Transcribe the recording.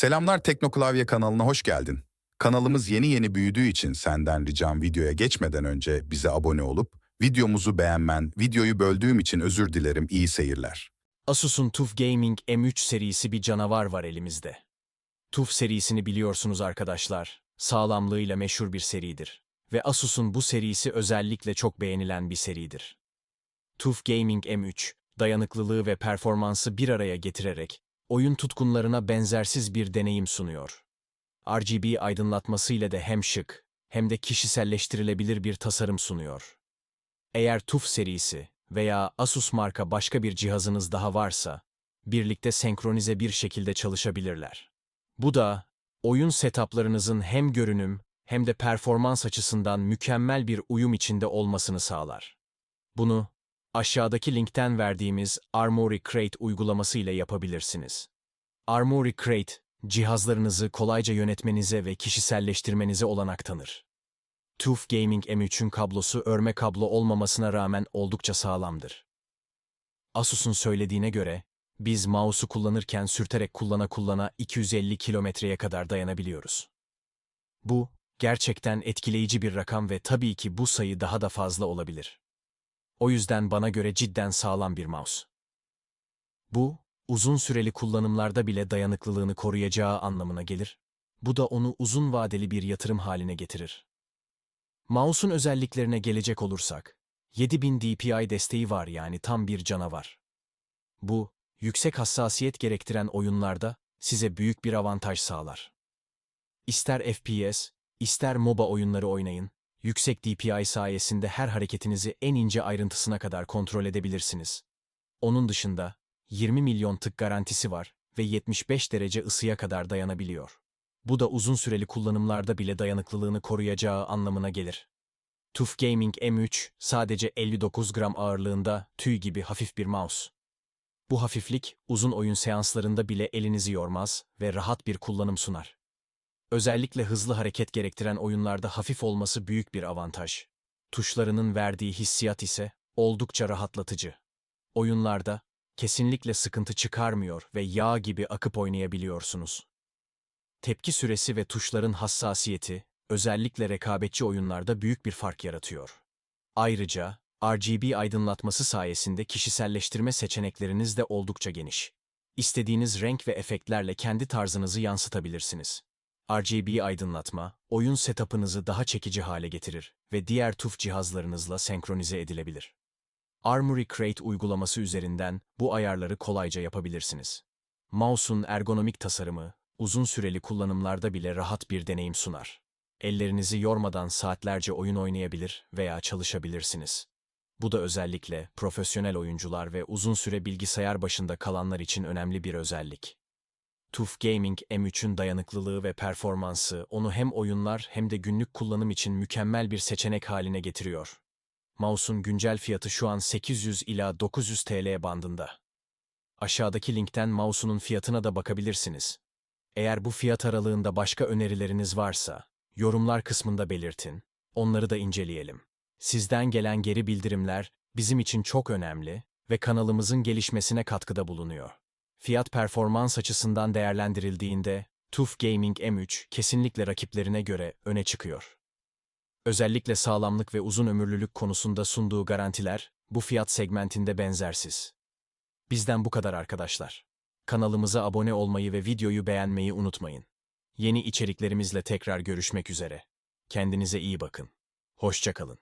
Selamlar Teknoklavye kanalına hoş geldin. Kanalımız yeni yeni büyüdüğü için senden ricam videoya geçmeden önce bize abone olup videomuzu beğenmen, videoyu böldüğüm için özür dilerim iyi seyirler. Asus'un TUF Gaming M3 serisi bir canavar var elimizde. TUF serisini biliyorsunuz arkadaşlar. Sağlamlığıyla meşhur bir seridir. Ve Asus'un bu serisi özellikle çok beğenilen bir seridir. TUF Gaming M3, dayanıklılığı ve performansı bir araya getirerek oyun tutkunlarına benzersiz bir deneyim sunuyor. RGB aydınlatmasıyla da hem şık hem de kişiselleştirilebilir bir tasarım sunuyor. Eğer TUF serisi veya Asus marka başka bir cihazınız daha varsa, birlikte senkronize bir şekilde çalışabilirler. Bu da oyun setuplarınızın hem görünüm hem de performans açısından mükemmel bir uyum içinde olmasını sağlar. Bunu aşağıdaki linkten verdiğimiz Armoury Crate uygulaması ile yapabilirsiniz. Armoury Crate, cihazlarınızı kolayca yönetmenize ve kişiselleştirmenize olanak tanır. TUF Gaming M3'ün kablosu örme kablo olmamasına rağmen oldukça sağlamdır. Asus'un söylediğine göre, biz mouse'u kullanırken sürterek kullana kullana 250 kilometreye kadar dayanabiliyoruz. Bu, gerçekten etkileyici bir rakam ve tabii ki bu sayı daha da fazla olabilir. O yüzden bana göre cidden sağlam bir mouse. Bu, uzun süreli kullanımlarda bile dayanıklılığını koruyacağı anlamına gelir. Bu da onu uzun vadeli bir yatırım haline getirir. Mouse'un özelliklerine gelecek olursak, 7000 DPI desteği var yani tam bir canavar. Bu, yüksek hassasiyet gerektiren oyunlarda size büyük bir avantaj sağlar. İster FPS, ister MOBA oyunları oynayın, yüksek DPI sayesinde her hareketinizi en ince ayrıntısına kadar kontrol edebilirsiniz. Onun dışında 20 milyon tık garantisi var ve 75 derece ısıya kadar dayanabiliyor. Bu da uzun süreli kullanımlarda bile dayanıklılığını koruyacağı anlamına gelir. TUF Gaming M3 sadece 59 gram ağırlığında tüy gibi hafif bir mouse. Bu hafiflik uzun oyun seanslarında bile elinizi yormaz ve rahat bir kullanım sunar. Özellikle hızlı hareket gerektiren oyunlarda hafif olması büyük bir avantaj. Tuşlarının verdiği hissiyat ise oldukça rahatlatıcı. Oyunlarda kesinlikle sıkıntı çıkarmıyor ve yağ gibi akıp oynayabiliyorsunuz. Tepki süresi ve tuşların hassasiyeti özellikle rekabetçi oyunlarda büyük bir fark yaratıyor. Ayrıca RGB aydınlatması sayesinde kişiselleştirme seçenekleriniz de oldukça geniş. İstediğiniz renk ve efektlerle kendi tarzınızı yansıtabilirsiniz. RGB aydınlatma, oyun setup'ınızı daha çekici hale getirir ve diğer TUF cihazlarınızla senkronize edilebilir. Armoury Crate uygulaması üzerinden bu ayarları kolayca yapabilirsiniz. Mouse'un ergonomik tasarımı, uzun süreli kullanımlarda bile rahat bir deneyim sunar. Ellerinizi yormadan saatlerce oyun oynayabilir veya çalışabilirsiniz. Bu da özellikle profesyonel oyuncular ve uzun süre bilgisayar başında kalanlar için önemli bir özellik. TUF Gaming M3'ün dayanıklılığı ve performansı onu hem oyunlar hem de günlük kullanım için mükemmel bir seçenek haline getiriyor. Mouse'un güncel fiyatı şu an 800 ila 900 TL bandında. Aşağıdaki linkten mouse'unun fiyatına da bakabilirsiniz. Eğer bu fiyat aralığında başka önerileriniz varsa, yorumlar kısmında belirtin. Onları da inceleyelim. Sizden gelen geri bildirimler bizim için çok önemli ve kanalımızın gelişmesine katkıda bulunuyor. Fiyat performans açısından değerlendirildiğinde TUF Gaming M3 kesinlikle rakiplerine göre öne çıkıyor. Özellikle sağlamlık ve uzun ömürlülük konusunda sunduğu garantiler bu fiyat segmentinde benzersiz. Bizden bu kadar arkadaşlar. Kanalımıza abone olmayı ve videoyu beğenmeyi unutmayın. Yeni içeriklerimizle tekrar görüşmek üzere. Kendinize iyi bakın. Hoşçakalın.